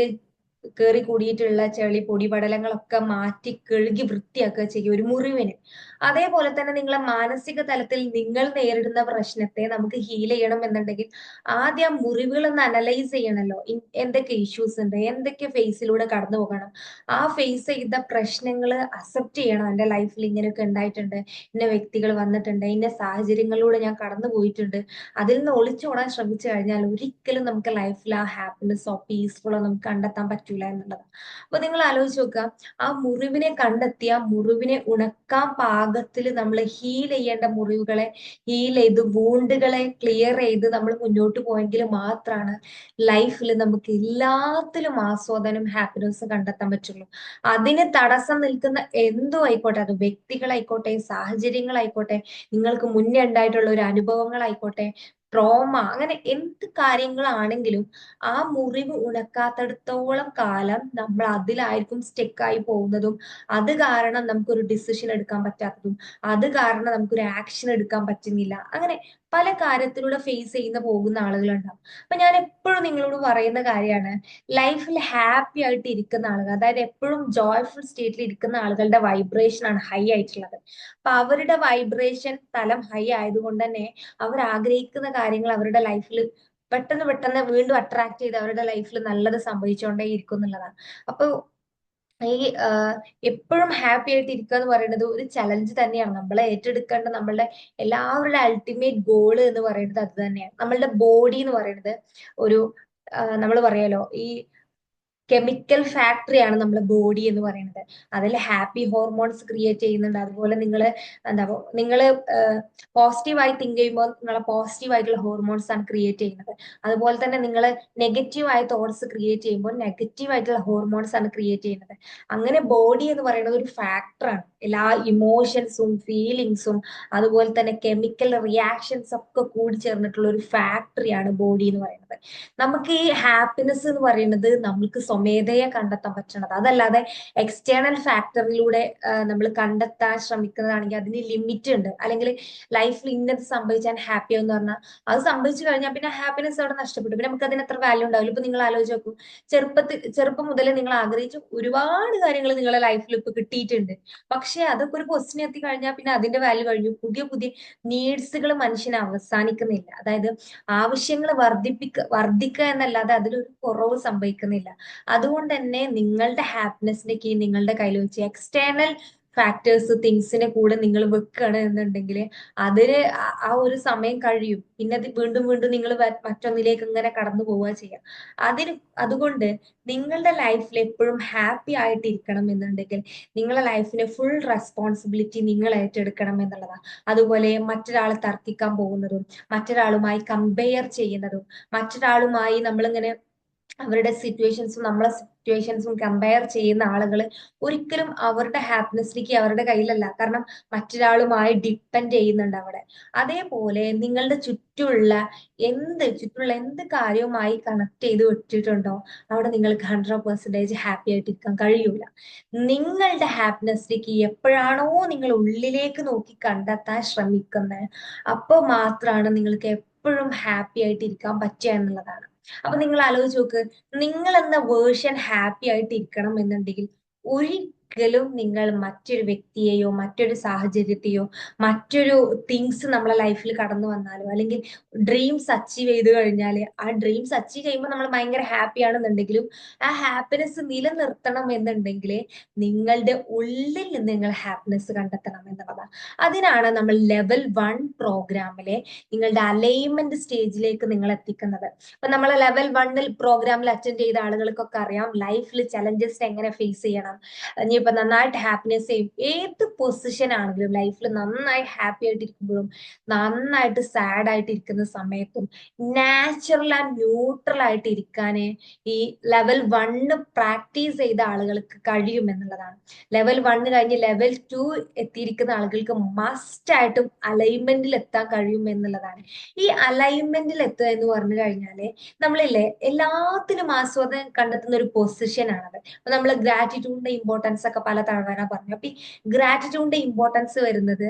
കയറി കൂടിയിട്ടുള്ള ചെളി പൊടിപടലങ്ങളൊക്കെ മാറ്റി കഴുകി വൃത്തിയാക്കുക ചെയ്യുക. ഒരു മുറിവിന്. അതേപോലെ തന്നെ നിങ്ങളെ മാനസിക തലത്തിൽ നിങ്ങൾ നേരിടുന്ന പ്രശ്നത്തെ നമുക്ക് ഹീൽ ചെയ്യണം എന്നുണ്ടെങ്കിൽ ആദ്യം മുറിവുകൾ ഒന്ന് അനലൈസ് ചെയ്യണമല്ലോ എന്തൊക്കെ ഇഷ്യൂസ് ഉണ്ട് എന്തൊക്കെ ഫേസിലൂടെ കടന്നു പോകണം. ആ ഫേസ് ചെയ്ത പ്രശ്നങ്ങൾ അക്സെപ്റ്റ് ചെയ്യണം. എന്റെ ലൈഫിൽ ഇങ്ങനെയൊക്കെ ഉണ്ടായിട്ടുണ്ട്. ഇന്ന വ്യക്തികൾ വന്നിട്ടുണ്ട്. ഇന്ന സാഹചര്യങ്ങളിലൂടെ ഞാൻ കടന്നു പോയിട്ടുണ്ട്. അതിൽ നിന്ന് ഒളിച്ചോടാൻ ശ്രമിച്ചു കഴിഞ്ഞാൽ ഒരിക്കലും നമുക്ക് ലൈഫിൽ ആ ഹാപ്പിനെസ്സോ പീസ്ഫുള്ളോ നമുക്ക് കണ്ടെത്താൻ പറ്റൂല എന്നുള്ളതാണ്. അപ്പൊ നിങ്ങൾ ആലോചിച്ച് നോക്കുക. ആ മുറിവിനെ കണ്ടെത്തിയ മുറിവിനെ ഉണക്കാൻ പാകത്തിൽ നമ്മൾ ഹീൽ ചെയ്യേണ്ട മുറിവുകളെ ഹീൽ ചെയ്ത് വൂണ്ടുകളെ ക്ലിയർ ചെയ്ത് നമ്മൾ മുന്നോട്ട് പോയെങ്കിൽ മാത്രമാണ് ലൈഫിൽ നമുക്ക് എല്ലാത്തിലും ആസ്വാദനം ഹാപ്പിനെസ് കണ്ടെത്താൻ പറ്റുള്ളൂ. അതിന് തടസ്സം നിൽക്കുന്ന എന്തോ ആയിക്കോട്ടെ അത് വ്യക്തികളായിക്കോട്ടെ സാഹചര്യങ്ങളായിക്കോട്ടെ നിങ്ങൾക്ക് മുന്നേ ഉണ്ടായിട്ടുള്ള ഒരു അനുഭവങ്ങളായിക്കോട്ടെ ട്രോമ അങ്ങനെ എന്ത് കാര്യങ്ങളാണെങ്കിലും ആ മുറിവ് ഉണക്കാത്തടത്തോളം കാലം നമ്മൾ അതിലായിരിക്കും സ്റ്റെക്കായി പോകുന്നതും അത് കാരണം നമുക്കൊരു ഡിസിഷൻ എടുക്കാൻ പറ്റാത്തതും അത് കാരണം നമുക്കൊരു ആക്ഷൻ എടുക്കാൻ പറ്റുന്നില്ല. അങ്ങനെ പല കാര്യത്തിലൂടെ ഫേസ് ചെയ്യുന്ന പോകുന്ന ആളുകളുണ്ടാവും. അപ്പൊ ഞാൻ എപ്പോഴും നിങ്ങളോട് പറയുന്ന കാര്യമാണ് ലൈഫിൽ ഹാപ്പി ആയിട്ട് ഇരിക്കുന്ന ആളുകൾ അതായത് എപ്പോഴും ജോയ്ഫുൾ സ്റ്റേറ്റിൽ ഇരിക്കുന്ന ആളുകളുടെ വൈബ്രേഷൻ ആണ് ഹൈ ആയിട്ടുള്ളത്. അപ്പൊ അവരുടെ വൈബ്രേഷൻ തലം ഹൈ ആയതുകൊണ്ട് തന്നെ അവർ ആഗ്രഹിക്കുന്ന കാര്യങ്ങൾ അവരുടെ ലൈഫിൽ പെട്ടെന്ന് പെട്ടെന്ന് വീണ്ടും അട്രാക്ട് ചെയ്ത് അവരുടെ ലൈഫിൽ നല്ലത് സംഭവിച്ചുകൊണ്ടേ ഇരിക്കും എന്നുള്ളതാണ്. അപ്പൊ ഈ എപ്പോഴും ഹാപ്പി ആയിട്ട് ഇരിക്കുക എന്ന് പറയുന്നത് ഒരു ചലഞ്ച് തന്നെയാണ്. നമ്മളെ ഏറ്റെടുക്കേണ്ട നമ്മളുടെ എല്ലാവരുടെ അൾട്ടിമേറ്റ് ഗോൾ എന്ന് പറയുന്നത് അത് തന്നെയാണ്. നമ്മളുടെ ബോഡി എന്ന് പറയുന്നത് ഒരു നമ്മൾ പറയാലോ ഈ കെമിക്കൽ ഫാക്ടറിയാണ് നമ്മുടെ ബോഡി എന്ന് പറയുന്നത്. അതിൽ ഹാപ്പി ഹോർമോൺസ് ക്രിയേറ്റ് ചെയ്യുന്നുണ്ട്. അതുപോലെ നിങ്ങൾ എന്താ നിങ്ങൾ പോസിറ്റീവായി തിങ്ക് ചെയ്യുമ്പോൾ നിങ്ങളെ പോസിറ്റീവ് ആയിട്ടുള്ള ഹോർമോൺസ് ആണ് ക്രിയേറ്റ് ചെയ്യുന്നത്. അതുപോലെ തന്നെ നിങ്ങൾ നെഗറ്റീവ് ആയ തോട്ട്സ് ക്രിയേറ്റ് ചെയ്യുമ്പോൾ നെഗറ്റീവ് ആയിട്ടുള്ള ഹോർമോൺസ് ആണ് ക്രിയേറ്റ് ചെയ്യുന്നത്. അങ്ങനെ ബോഡി എന്ന് പറയുന്നത് ഒരു ഫാക്ടറാണ് എല്ലാ ഇമോഷൻസും ഫീലിങ്സും അതുപോലെ തന്നെ കെമിക്കൽ റിയാക്ഷൻസ് ഒക്കെ കൂടി ചേർന്നിട്ടുള്ള ഒരു ഫാക്ടറിയാണ് ബോഡി എന്ന് പറയുന്നത്. നമുക്ക് ഈ ഹാപ്പിനെസ് എന്ന് പറയുന്നത് നമുക്ക് സ്വമേധയെ കണ്ടെത്താൻ പറ്റണത്. അതല്ലാതെ എക്സ്റ്റേണൽ ഫാക്ടറിലൂടെ നമ്മൾ കണ്ടെത്താൻ ശ്രമിക്കുന്നതാണെങ്കിൽ അതിന് ലിമിറ്റ് ഉണ്ട്. അല്ലെങ്കിൽ ലൈഫിൽ ഇന്നത് സംഭവിച്ചാൽ ഹാപ്പി എന്ന് പറഞ്ഞാൽ അത് സംഭവിച്ചു കഴിഞ്ഞാൽ പിന്നെ ഹാപ്പിനെസ് അവിടെ നഷ്ടപ്പെട്ടു. പിന്നെ നമുക്ക് അതിന് എത്ര വാല്യൂ ഉണ്ടാവില്ല. ഇപ്പൊ നിങ്ങൾ ആലോചിച്ച് നോക്കൂ ചെറുപ്പത്തിൽ ചെറുപ്പം മുതലേ നിങ്ങൾ ആഗ്രഹിച്ച ഒരുപാട് കാര്യങ്ങൾ നിങ്ങളുടെ ലൈഫിൽ ഇപ്പൊ കിട്ടിയിട്ടുണ്ട്. പക്ഷെ അതൊക്കെ ഒരു ക്വസ്റ്റിനെ എത്തി കഴിഞ്ഞാൽ പിന്നെ അതിന്റെ വാല്യൂ കഴിഞ്ഞു. പുതിയ പുതിയ നീഡ്സുകൾ മനുഷ്യന് അവസാനിക്കുന്നില്ല. അതായത് ആവശ്യങ്ങൾ വർദ്ധിപ്പിക്ക വർദ്ധിക്കുക എന്നല്ലാതെ അതിലൊരു കുറവ് സംഭവിക്കുന്നില്ല. അതുകൊണ്ട് തന്നെ നിങ്ങളുടെ ഹാപ്പിനെസിന്റെ കീ നിങ്ങളുടെ കയ്യിൽ വെച്ച് എക്സ്റ്റേണൽ ഫാക്ടേഴ്സ് തിങ്സിനെ കൂടെ നിങ്ങൾ വെക്കുകയാണ് എന്നുണ്ടെങ്കിൽ അതിന് ആ ഒരു സമയം കഴിയും. പിന്നെ അത് വീണ്ടും വീണ്ടും നിങ്ങൾ മറ്റൊന്നിലേക്ക് ഇങ്ങനെ കടന്നു പോവുക ചെയ്യാം. അതിന് അതുകൊണ്ട് നിങ്ങളുടെ ലൈഫിൽ എപ്പോഴും ഹാപ്പി ആയിട്ട് ഇരിക്കണം എന്നുണ്ടെങ്കിൽ നിങ്ങളുടെ ലൈഫിന് ഫുൾ റെസ്പോൺസിബിലിറ്റി നിങ്ങൾ ഏറ്റെടുക്കണം എന്നുള്ളതാണ് അതുപോലെ മറ്റൊരാളെ തർക്കിക്കാൻ പോകുന്നതും മറ്റൊരാളുമായി കമ്പയർ ചെയ്യുന്നതും മറ്റൊരാളുമായി നമ്മളിങ്ങനെ അവരുടെ സിറ്റുവേഷൻസും നമ്മളെ സിറ്റുവേഷൻസും കമ്പയർ ചെയ്യുന്ന ആളുകൾ ഒരിക്കലും അവരുടെ ഹാപ്പിനെസ്സിലേക്ക് അവരുടെ കയ്യിലല്ല. കാരണം മറ്റൊരാളുമായി ഡിപ്പെൻഡ് ചെയ്യുന്നുണ്ട് അവിടെ. അതേപോലെ നിങ്ങളുടെ ചുറ്റുമുള്ള എന്ത് ചുറ്റുമുള്ള എന്ത് കാര്യവുമായി കണക്ട് ചെയ്ത് വിട്ടിട്ടുണ്ടോ അവിടെ നിങ്ങൾക്ക് ഹൺഡ്രഡ് പെർസെന്റേജ് ഹാപ്പി ആയിട്ടിരിക്കാൻ കഴിയൂല. നിങ്ങളുടെ ഹാപ്പിനെസ്സിലേക്ക് എപ്പോഴാണോ നിങ്ങൾ ഉള്ളിലേക്ക് നോക്കി കണ്ടെത്താൻ ശ്രമിക്കുന്നത് അപ്പോൾ മാത്രമാണ് നിങ്ങൾക്ക് എപ്പോഴും ഹാപ്പി ആയിട്ട് ഇരിക്കാൻ പറ്റുക എന്നുള്ളതാണ്. അപ്പൊ നിങ്ങൾ ആലോചിച്ച് നോക്ക് നിങ്ങൾ എന്ന വേർഷൻ ഹാപ്പി ആയിട്ട് ഇരിക്കണം എന്നുണ്ടെങ്കിൽ ഒരിക്കലും നിങ്ങൾ മറ്റൊരു വ്യക്തിയെയോ മറ്റൊരു സാഹചര്യത്തെയോ മറ്റൊരു തിങ്സ് നമ്മളെ ലൈഫിൽ കടന്നു വന്നാലോ അല്ലെങ്കിൽ ഡ്രീംസ് അച്ചീവ് ചെയ്ത് കഴിഞ്ഞാൽ ആ ഡ്രീംസ് അച്ചീവ് ചെയ്യുമ്പോൾ നമ്മൾ ഭയങ്കര ഹാപ്പി ആണെന്നുണ്ടെങ്കിലും ആ ഹാപ്പിനെസ് നിലനിർത്തണം എന്നുണ്ടെങ്കിൽ നിങ്ങളുടെ ഉള്ളിൽ നിന്ന് നിങ്ങൾ ഹാപ്പിനെസ് കണ്ടെത്തണം എന്നുള്ളതാണ് അതിനാണ് നമ്മൾ ലെവൽ വൺ പ്രോഗ്രാമിലെ നിങ്ങളുടെ അലൈൻമെന്റ് സ്റ്റേജിലേക്ക് നിങ്ങൾ എത്തിക്കുന്നത്. അപ്പൊ നമ്മൾ ലെവൽ വണ്ണിൽ പ്രോഗ്രാമിൽ അറ്റൻഡ് ചെയ്ത ആളുകൾക്കൊക്കെ അറിയാം ലൈഫിൽ ചലഞ്ചസ് എങ്ങനെ ഫേസ് ചെയ്യണം. ഇനിയിപ്പോ നന്നായിട്ട് ഹാപ്പിനെസ് ഏത് പൊസിഷൻ ആണെങ്കിലും ലൈഫിൽ നന്നായി ഹാപ്പി ആയിട്ട് ഇരിക്കുമ്പോഴും നന്നായിട്ട് സാഡ് ആയിട്ട് ഇരിക്കുന്ന സമയത്തും നാച്ചുറൽ ആൻഡ് ന്യൂട്രൽ ആയിട്ട് ഇരിക്കാന് ഈ ലെവൽ വണ്ണ് പ്രാക്ടീസ് ചെയ്ത ആളുകൾക്ക് കഴിയും എന്നുള്ളതാണ്. ലെവൽ വണ്ണ് കഴിഞ്ഞ് ലെവൽ ടു എത്തിയിരിക്കുന്ന ആളുകൾക്ക് മസ്റ്റ് ആയിട്ടും അലൈൻമെന്റിൽ എത്താൻ കഴിയും എന്നുള്ളതാണ്. ഈ അലൈൻമെന്റിൽ എത്തുക എന്ന് പറഞ്ഞു കഴിഞ്ഞാൽ നമ്മളില്ലേ എല്ലാത്തിനും ആസ്വാദനം കണ്ടെത്തുന്ന ഒരു പൊസിഷൻ ആണത്. അപ്പൊ നമ്മൾ ഗ്രാറ്റിറ്റ്യൂഡിന്റെ ഇമ്പോർട്ടൻസ് ഒക്കെ പല തവണ പറഞ്ഞു. അപ്പൊ ഈ ഗ്രാറ്റിറ്റ്യൂഡിന്റെ ഇമ്പോർട്ടൻസ് വരുന്നത്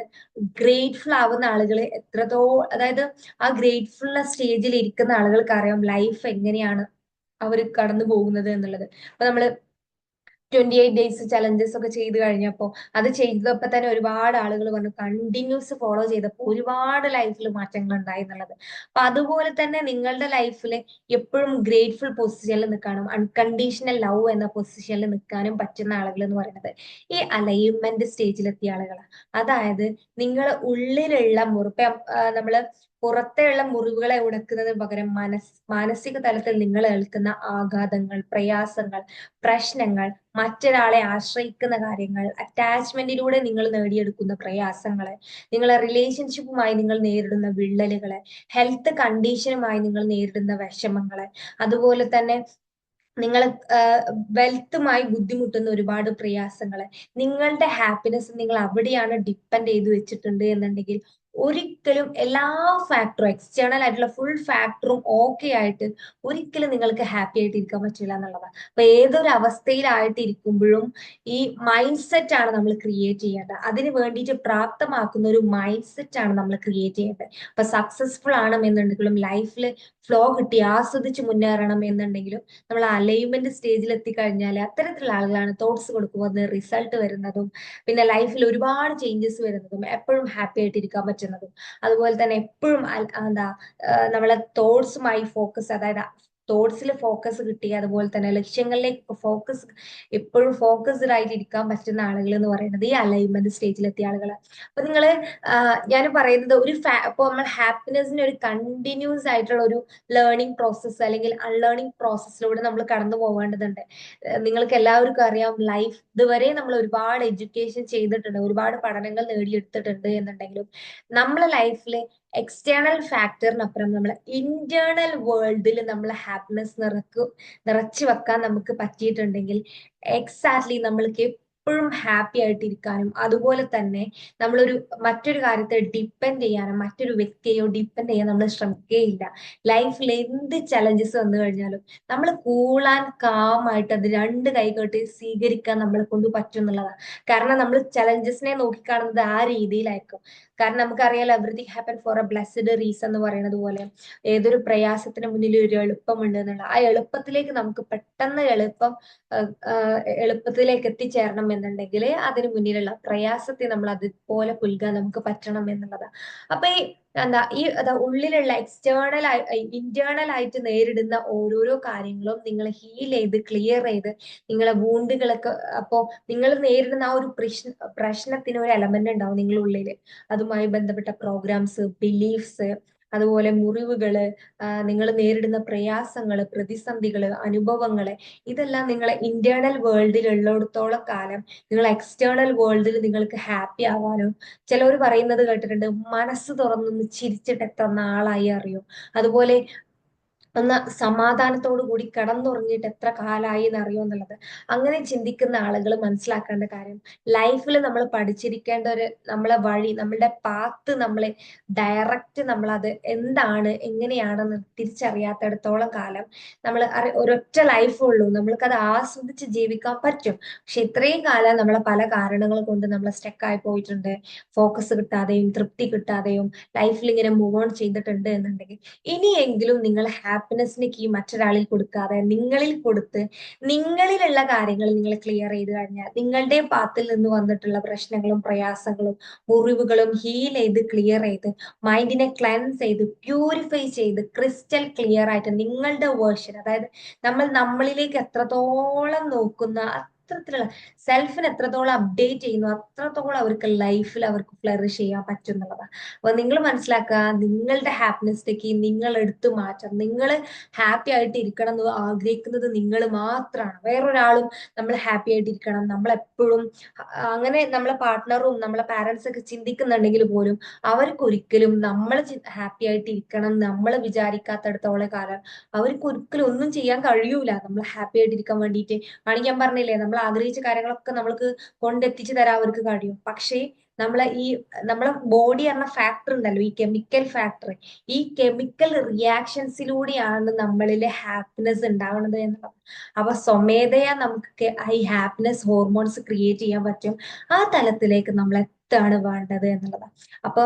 ഗ്രേറ്റ്ഫുൾ ആവുന്ന ആളുകൾ എത്രത്തോ അതായത് ആ ഗ്രേറ്റ്ഫുൾ സ്റ്റേജിൽ ഇരിക്കുന്ന ആളുകൾക്ക് അറിയാം ലൈഫ് എങ്ങനെയാണ് അവർ കടന്നു പോകുന്നത് എന്നുള്ളത്. അപ്പൊ നമ്മൾ ട്വന്റി എയ്റ്റ് ഡേയ്സ് ചലഞ്ചസ് ഒക്കെ ചെയ്ത് കഴിഞ്ഞപ്പോ അത് ചെയ്തപ്പോൾ തന്നെ ഒരുപാട് ആളുകൾ പറഞ്ഞു കണ്ടിന്യൂസ് ഫോളോ ചെയ്തപ്പോൾ ഒരുപാട് ലൈഫിൽ മാറ്റങ്ങൾ ഉണ്ടായി എന്നുള്ളത്. അപ്പൊ അതുപോലെ തന്നെ നിങ്ങളുടെ ലൈഫിൽ എപ്പോഴും ഗ്രേറ്റ്ഫുൾ പൊസിഷനിൽ നിൽക്കാനും അൺകണ്ടീഷണൽ ലവ് എന്ന പൊസിഷനിൽ നിൽക്കാനും പറ്റുന്ന ആളുകൾ എന്ന് പറയുന്നത് ഈ അലൈൻമെന്റ് സ്റ്റേജിലെത്തിയ ആളുകളാണ്. അതായത് നിങ്ങൾ ഉള്ളിലുള്ള മുറിപ്പ് നമ്മൾ പുറത്തെയുള്ള മുറിവുകളെ ഉടക്കുന്നതിന് പകരം മനസ് മാനസിക തലത്തിൽ നിങ്ങൾ ഏൽക്കുന്ന ആഘാതങ്ങൾ പ്രയാസങ്ങൾ പ്രശ്നങ്ങൾ മറ്റൊരാളെ ആശ്രയിക്കുന്ന കാര്യങ്ങൾ അറ്റാച്ച്മെന്റിലൂടെ നിങ്ങൾ നേടിയെടുക്കുന്ന പ്രയാസങ്ങളെ നിങ്ങളെ റിലേഷൻഷിപ്പുമായി നിങ്ങൾ നേരിടുന്ന വിള്ളലുകളെ ഹെൽത്ത് കണ്ടീഷനുമായി നിങ്ങൾ നേരിടുന്ന വിഷമങ്ങളെ അതുപോലെ തന്നെ നിങ്ങൾ വെൽത്തുമായി ബുദ്ധിമുട്ടുന്ന ഒരുപാട് പ്രയാസങ്ങളെ നിങ്ങളുടെ ഹാപ്പിനെസ് നിങ്ങൾ അവിടെയാണ് ഡിപ്പെൻഡ് ചെയ്ത് വെച്ചിട്ടുണ്ട് എന്നുണ്ടെങ്കിൽ ഒരിക്കലും എല്ലാ ഫാക്ടറും എക്സ്റ്റേണൽ ആയിട്ടുള്ള ഫുൾ ഫാക്ടറും ഓക്കെ ആയിട്ട് ഒരിക്കലും നിങ്ങൾക്ക് ഹാപ്പി ആയിട്ട് ഇരിക്കാൻ പറ്റില്ല എന്നുള്ളതാണ്. അപ്പൊ ഏതൊരു അവസ്ഥയിലായിട്ട് ഇരിക്കുമ്പോഴും ഈ മൈൻഡ് സെറ്റ് ആണ് നമ്മൾ ക്രിയേറ്റ് ചെയ്യേണ്ടത്. അതിന് വേണ്ടിയിട്ട് പ്രാപ്തമാക്കുന്ന ഒരു മൈൻഡ് സെറ്റ് ആണ് നമ്മൾ ക്രിയേറ്റ് ചെയ്യേണ്ടത്. അപ്പൊ സക്സസ്ഫുൾ ആണ് എന്നുണ്ടെങ്കിലും ലൈഫിൽ ഫ്ലോ കിട്ടി ആസ്വദിച്ച് മുന്നേറണം എന്നുണ്ടെങ്കിലും നമ്മൾ അലൈൻമെന്റ് സ്റ്റേജിൽ എത്തിക്കഴിഞ്ഞാൽ അത്തരത്തിലുള്ള ആളുകളാണ് തോട്ട്സ് കൊടുക്കുമ്പോൾ റിസൾട്ട് വരുന്നതും പിന്നെ ലൈഫിൽ ഒരുപാട് ചേഞ്ചസ് വരുന്നതും എപ്പോഴും ഹാപ്പി ആയിട്ട് ഇരിക്കാൻ പറ്റുന്നതും അതുപോലെ തന്നെ എപ്പോഴും എന്താ നമ്മളെ തോട്ട്സുമായി ഫോക്കസ് അതായത് തോട്ട്സിൽ ഫോക്കസ് കിട്ടി. അതുപോലെ തന്നെ ലക്ഷ്യങ്ങളിലേക്ക് ഫോക്കസ് എപ്പോഴും ഫോക്കസ്ഡ് ആയിട്ട് ഇരിക്കാൻ പറ്റുന്ന ആളുകൾ എന്ന് പറയുന്നത് ഈ അലൈൻമെന്റ് സ്റ്റേജിലെത്തിയ ആളുകൾ അപ്പൊ നിങ്ങൾ ഞാൻ പറയുന്നത് ഒരു ഇപ്പൊ നമ്മൾ ഹാപ്പിനെസിന് ഒരു കണ്ടിന്യൂസ് ആയിട്ടുള്ള ഒരു ലേണിംഗ് പ്രോസസ്സ് അല്ലെങ്കിൽ അൺലേണിംഗ് പ്രോസസ്സിലൂടെ നമ്മൾ കടന്നു പോകേണ്ടതുണ്ട്. നിങ്ങൾക്ക് എല്ലാവർക്കും അറിയാം ലൈഫ് ഇതുവരെ നമ്മൾ ഒരുപാട് എഡ്യൂക്കേഷൻ ചെയ്തിട്ടുണ്ട്. ഒരുപാട് പഠനങ്ങൾ നേടിയെടുത്തിട്ടുണ്ട് എന്നുണ്ടെങ്കിലും നമ്മളെ ലൈഫിൽ എക്സ്റ്റേണൽ ഫാക്ടറിനപ്പുറം നമ്മൾ ഇന്റേണൽ വേൾഡിൽ നമ്മൾ ഹാപ്പിനെസ് നിറക്കു നിറച്ചു വെക്കാൻ നമുക്ക് പറ്റിയിട്ടുണ്ടെങ്കിൽ എക്സാക്ട്ലി നമ്മൾക്ക് എപ്പോഴും ഹാപ്പി ആയിട്ടിരിക്കാനും അതുപോലെ തന്നെ നമ്മളൊരു മറ്റൊരു കാര്യത്തെ ഡിപ്പെൻഡ് ചെയ്യാനും മറ്റൊരു വ്യക്തിയെയോ ഡിപ്പെൻഡ് ചെയ്യാൻ നമ്മൾ ശ്രമിക്കുകയില്ല ലൈഫിൽ എന്ത് ചലഞ്ചസ് വന്നു കഴിഞ്ഞാലും നമ്മൾ കൂളാൻ കാമായിട്ട് അത് രണ്ട് കൈകോട്ട് സ്വീകരിക്കാൻ നമ്മളെ കൊണ്ട് പറ്റും എന്നുള്ളതാണ്. കാരണം നമ്മൾ ചലഞ്ചസിനെ നോക്കിക്കാണുന്നത് ആ രീതിയിലായിരിക്കും. കാരണം നമുക്കറിയാലോ everything happen for a blessed reason എന്ന് പറയുന്നത് പോലെ ഏതൊരു പ്രയാസത്തിന് മുന്നിൽ ഒരു എളുപ്പമുണ്ട് എന്നുള്ള ആ എളുപ്പത്തിലേക്ക് നമുക്ക് പെട്ടെന്ന് എളുപ്പം എളുപ്പത്തിലേക്ക് എത്തിച്ചേരണം എന്നുണ്ടെങ്കിൽ അതിന് മുന്നിലുള്ള പ്രയാസത്തെ നമ്മൾ അതുപോലെ പുൽകാൻ നമുക്ക് പറ്റണം എന്നുള്ളതാണ്. അപ്പൊ ഈ എന്താ ഈ ഉള്ളിലുള്ള എക്സ്റ്റേണൽ ഇന്റേണൽ ആയിട്ട് നേരിടുന്ന ഓരോരോ കാര്യങ്ങളും നിങ്ങൾ ഹീൽ ചെയ്ത് ക്ലിയർ ചെയ്ത് നിങ്ങളെ വൂണ്ടുകളൊക്കെ അപ്പോ നിങ്ങൾ നേരിടുന്ന ആ ഒരു പ്രശ്ന പ്രശ്നത്തിന് ഒരു എലമെന്റ് ഉണ്ടാവും നിങ്ങളുടെ ഉള്ളിൽ അതുമായി ബന്ധപ്പെട്ട പ്രോഗ്രാംസ് ബിലീഫ്സ് അതുപോലെ മുറിവുകൾ നിങ്ങൾ നേരിടുന്ന പ്രയാസങ്ങൾ പ്രതിസന്ധികൾ അനുഭവങ്ങൾ ഇതെല്ലാം നിങ്ങളെ ഇന്റേണൽ വേൾഡിൽ ഉള്ളിടത്തോളം കാലം നിങ്ങൾ എക്സ്റ്റേണൽ വേൾഡിൽ നിങ്ങൾക്ക് ഹാപ്പി ആവാനോ ചിലവർ പറയുന്നത് കേട്ടിട്ടുണ്ട് മനസ്സ് തുറന്നൊന്ന് ചിരിച്ചിട്ട് എത്ര നാളായി അറിയോ. അതുപോലെ ഒന്ന് സമാധാനത്തോടു കൂടി കടന്നുറങ്ങിയിട്ട് എത്ര കാലമായി എന്നറിയോ എന്നുള്ളത്. അങ്ങനെ ചിന്തിക്കുന്ന ആളുകൾ മനസ്സിലാക്കേണ്ട കാര്യം ലൈഫിൽ നമ്മൾ പഠിച്ചിരിക്കേണ്ട ഒരു നമ്മളെ വഴി നമ്മളുടെ പാത്ത് നമ്മളെ ഡയറക്റ്റ് നമ്മളത് എന്താണ് എങ്ങനെയാണെന്ന് തിരിച്ചറിയാത്തടത്തോളം കാലം നമ്മൾ ഒരൊറ്റ ലൈഫ് ഉള്ളൂ. നമ്മൾക്കത് ആസ്വദിച്ച് ജീവിക്കാൻ പറ്റും. പക്ഷെ ഇത്രയും കാലം നമ്മളെ പല കാരണങ്ങൾ കൊണ്ട് നമ്മൾ സ്റ്റെക്കായി പോയിട്ടുണ്ട്. ഫോക്കസ് കിട്ടാതെയും തൃപ്തി കിട്ടാതെയും ലൈഫിൽ ഇങ്ങനെ മൂവ് ഓൺ ചെയ്തിട്ടുണ്ട് എന്നുണ്ടെങ്കിൽ ഇനിയെങ്കിലും നിങ്ങൾ ഹാപ്പി ഹാപ്പിനെസ്സിന് കീ മറ്റൊരാളിൽ കൊടുക്കാതെ നിങ്ങളിൽ കൊടുത്ത് നിങ്ങളിലുള്ള കാര്യങ്ങൾ നിങ്ങൾ ക്ലിയർ ചെയ്ത് കഴിഞ്ഞാൽ നിങ്ങളുടെ പാത്തിൽ നിന്ന് വന്നിട്ടുള്ള പ്രശ്നങ്ങളും പ്രയാസങ്ങളും മുറിവുകളും ഹീൽ ചെയ്ത് ക്ലിയർ ചെയ്ത് മൈൻഡിനെ ക്ലെൻസ് ചെയ്ത് പ്യൂരിഫൈ ചെയ്ത് ക്രിസ്റ്റൽ ക്ലിയർ ആയിട്ട് നിങ്ങളുടെ വേർഷൻ അതായത് നമ്മൾ നമ്മളിലേക്ക് എത്രത്തോളം നോക്കുന്ന അത്തരത്തിലുള്ള സെൽഫിന് എത്രത്തോളം അപ്ഡേറ്റ് ചെയ്യുന്നു അത്രത്തോളം അവർക്ക് ലൈഫിൽ അവർക്ക് ഫ്ലറിഷ് ചെയ്യാൻ പറ്റും എന്നുള്ളതാണ് അപ്പൊ നിങ്ങൾ മനസ്സിലാക്കുക നിങ്ങളുടെ ഹാപ്പിനെസ്സിലേക്ക് നിങ്ങൾ എടുത്തു മാറ്റാം നിങ്ങൾ ഹാപ്പി ആയിട്ട് ഇരിക്കണം എന്ന് ആഗ്രഹിക്കുന്നത് നിങ്ങൾ മാത്രമാണ്. വേറൊരാളും നമ്മൾ ഹാപ്പി ആയിട്ട് ഇരിക്കണം. നമ്മൾ എപ്പോഴും അങ്ങനെ നമ്മളെ പാർട്ട്ണറും നമ്മളെ പാരന്റ്സ് ഒക്കെ ചിന്തിക്കുന്നുണ്ടെങ്കിൽ പോലും അവർക്ക് ഒരിക്കലും നമ്മൾ ഹാപ്പി ആയിട്ട് ഇരിക്കണം നമ്മൾ വിചാരിക്കാത്തടത്തോളം കാലം അവർക്ക് ഒരിക്കലും ഒന്നും ചെയ്യാൻ കഴിയൂല. നമ്മൾ ഹാപ്പി ആയിട്ട് ഇരിക്കാൻ വേണ്ടിയിട്ട്. ആണെങ്കിൽ ഞാൻ പറഞ്ഞില്ലേ നമ്മൾ ആഗ്രഹിച്ച കാര്യങ്ങളൊക്കെ നമ്മൾക്ക് കൊണ്ടെത്തിച്ചു തരാൻ അവർക്ക് കഴിയും. പക്ഷേ നമ്മളെ ഈ നമ്മളെ ബോഡി എന്ന ഫാക്ടർ ഉണ്ടല്ലോ ഈ കെമിക്കൽ ഫാക്ടർ ഈ കെമിക്കൽ റിയാക്ഷൻസിലൂടെയാണ് നമ്മളിലെ ഹാപ്പിനെസ് ഉണ്ടാവുന്നത് എന്നുള്ളത് അപ്പൊ സ്വമേധയാ നമുക്ക് ഈ ഹാപ്പിനെസ് ഹോർമോൺസ് ക്രിയേറ്റ് ചെയ്യാൻ പറ്റും. ആ തലത്തിലേക്ക് നമ്മൾ എത്താണ് വേണ്ടത് എന്നുള്ളതാണ്. അപ്പൊ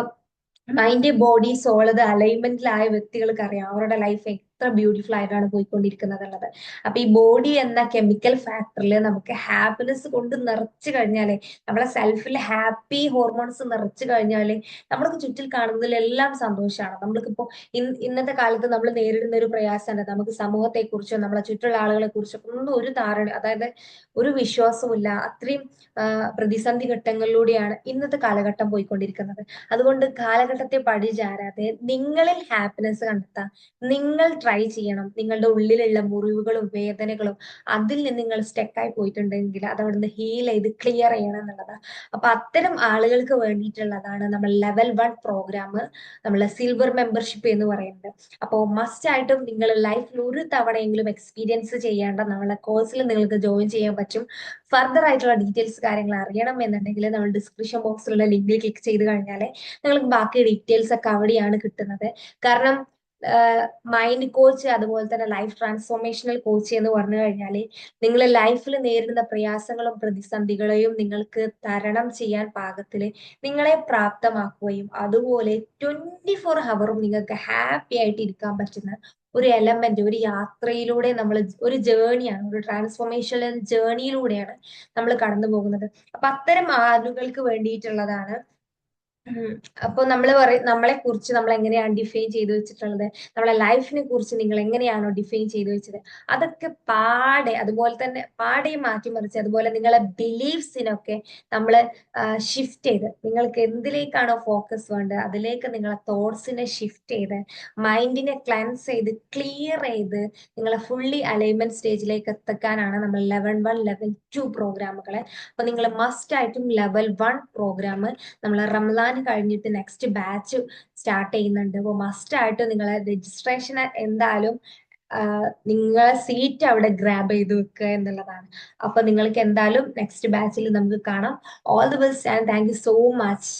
മൈൻഡ് ബോഡി സോൾ അലൈൻമെന്റിലായ വ്യക്തികൾക്ക് അറിയാം. അവരുടെ ലൈഫ് എത്ര ബ്യൂട്ടിഫുൾ ആയിട്ടാണ് പോയിക്കൊണ്ടിരിക്കുന്നത് ഉള്ളത് അപ്പൊ ഈ ബോഡി എന്ന കെമിക്കൽ ഫാക്ടറിൽ നമുക്ക് ഹാപ്പിനെസ് കൊണ്ട് നിറച്ചു കഴിഞ്ഞാലേ നമ്മളെ സെൽഫിൽ ഹാപ്പി ഹോർമോൺസ് നിറച്ചു കഴിഞ്ഞാലേ നമ്മൾക്ക് ചുറ്റിൽ കാണുന്നതിലെല്ലാം സന്തോഷമാണ്. നമ്മൾക്കിപ്പോ ഇന്നത്തെ കാലത്ത് നമ്മൾ നേരിടുന്ന ഒരു പ്രയാസമാണ്. നമുക്ക് സമൂഹത്തെ കുറിച്ചോ നമ്മളെ ചുറ്റുള്ള ആളുകളെ കുറിച്ചോ ഒന്നും ഒരു ധാരണ അതായത് ഒരു വിശ്വാസമില്ല അത്രയും പ്രതിസന്ധി ഘട്ടങ്ങളിലൂടെയാണ് ഇന്നത്തെ കാലഘട്ടം പോയിക്കൊണ്ടിരിക്കുന്നത്. അതുകൊണ്ട് കാലഘട്ടത്തെ പഴിചാരാതെ നിങ്ങളിൽ ഹാപ്പിനെസ് കണ്ടെത്താം നിങ്ങൾ ചെയ്യണം. നിങ്ങളുടെ ഉള്ളിലുള്ള മുറിവുകളും വേദനകളും അതിൽ നിന്ന് നിങ്ങൾ സ്റ്റെക്കായി പോയിട്ടുണ്ടെങ്കിൽ അത് അവിടുന്ന് ഹീൽ ചെയ്ത് ക്ലിയർ ചെയ്യണം എന്നുള്ളതാണ് അപ്പൊ അത്തരം ആളുകൾക്ക് വേണ്ടിയിട്ടുള്ളതാണ് നമ്മൾ ലെവൽ വൺ പ്രോഗ്രാം നമ്മളെ സിൽവർ മെമ്പർഷിപ്പ് എന്ന് പറയുന്നത്. അപ്പോൾ മസ്റ്റ് ആയിട്ടും നിങ്ങൾ ലൈഫിൽ ഒരു തവണയെങ്കിലും എക്സ്പീരിയൻസ് ചെയ്യേണ്ട നമ്മളെ കോഴ്സിൽ നിങ്ങൾക്ക് ജോയിൻ ചെയ്യാൻ പറ്റും. ഫർദർ ആയിട്ടുള്ള ഡീറ്റെയിൽസ് കാര്യങ്ങൾ അറിയണം എന്നുണ്ടെങ്കിൽ നമ്മൾ ഡിസ്ക്രിപ്ഷൻ ബോക്സിലുള്ള ലിങ്കിൽ ക്ലിക്ക് ചെയ്ത് കഴിഞ്ഞാൽ നിങ്ങൾക്ക് ബാക്കി ഡീറ്റെയിൽസ് ഒക്കെ അവിടെയാണ് കിട്ടുന്നത്. കാരണം മൈൻഡ് കോച്ച് അതുപോലെ തന്നെ ലൈഫ് ട്രാൻസ്ഫോർമേഷണൽ കോച്ച് എന്ന് പറഞ്ഞു കഴിഞ്ഞാൽ നിങ്ങൾ ലൈഫിൽ നേരിടുന്ന പ്രയാസങ്ങളും പ്രതിസന്ധികളെയും നിങ്ങൾക്ക് തരണം ചെയ്യാൻ പാകത്തിൽ നിങ്ങളെ പ്രാപ്തമാക്കുകയും അതുപോലെ ട്വന്റി ഫോർ ഹവറും നിങ്ങൾക്ക് ഹാപ്പി ആയിട്ട് ഇരിക്കാൻ പറ്റുന്ന ഒരു എലമെന്റ് ഒരു യാത്രയിലൂടെ നമ്മൾ ഒരു ജേണിയാണ് ഒരു ട്രാൻസ്ഫോർമേഷണൽ ജേണിയിലൂടെയാണ് നമ്മൾ കടന്നു പോകുന്നത് അപ്പൊ അത്തരം ആളുകൾക്ക് വേണ്ടിയിട്ടുള്ളതാണ് അപ്പൊ നമ്മൾ പറയും നമ്മളെ കുറിച്ച് നമ്മൾ എങ്ങനെയാണ് ഡിഫൈൻ ചെയ്തു വെച്ചിട്ടുള്ളത്? നമ്മളെ ലൈഫിനെ കുറിച്ച് നിങ്ങൾ എങ്ങനെയാണോ ഡിഫൈൻ ചെയ്തു വെച്ചത്? അതൊക്കെ പാടെ അതുപോലെ തന്നെ പാടെ മാറ്റിമറിച്ച് അതുപോലെ നിങ്ങളെ ബിലീഫ്സിനൊക്കെ നമ്മൾ ഷിഫ്റ്റ് ചെയ്ത് നിങ്ങൾക്ക് എന്തിലേക്കാണോ ഫോക്കസ് വേണ്ടത് അതിലേക്ക് നിങ്ങളെ തോട്ട്സിനെ ഷിഫ്റ്റ് ചെയ്ത് മൈൻഡിനെ ക്ലൻസ് ചെയ്ത് ക്ലിയർ ചെയ്ത് നിങ്ങളെ ഫുള്ളി അലൈൻമെന്റ് സ്റ്റേജിലേക്ക് എത്തിക്കാനാണ് നമ്മൾ ലെവൽ വൺ ലെവൽ ടു പ്രോഗ്രാമുകളെ അപ്പൊ നിങ്ങൾ മസ്റ്റ് ആയിട്ടും ലെവൽ വൺ പ്രോഗ്രാം നമ്മൾ റംലാൻ കഴിഞ്ഞിട്ട് നെക്സ്റ്റ് ബാച്ച് സ്റ്റാർട്ട് ചെയ്യുന്നുണ്ട്. അപ്പോൾ മസ്റ്റ് ആയിട്ട് നിങ്ങളെ രജിസ്ട്രേഷൻ എന്തായാലും നിങ്ങളെ സീറ്റ് അവിടെ ഗ്രാബ് ചെയ്ത് വെക്കുക എന്നുള്ളതാണ്. അപ്പൊ നിങ്ങൾക്ക് എന്തായാലും നെക്സ്റ്റ് ബാച്ചിൽ നമുക്ക് കാണാം. All the best and thank you so much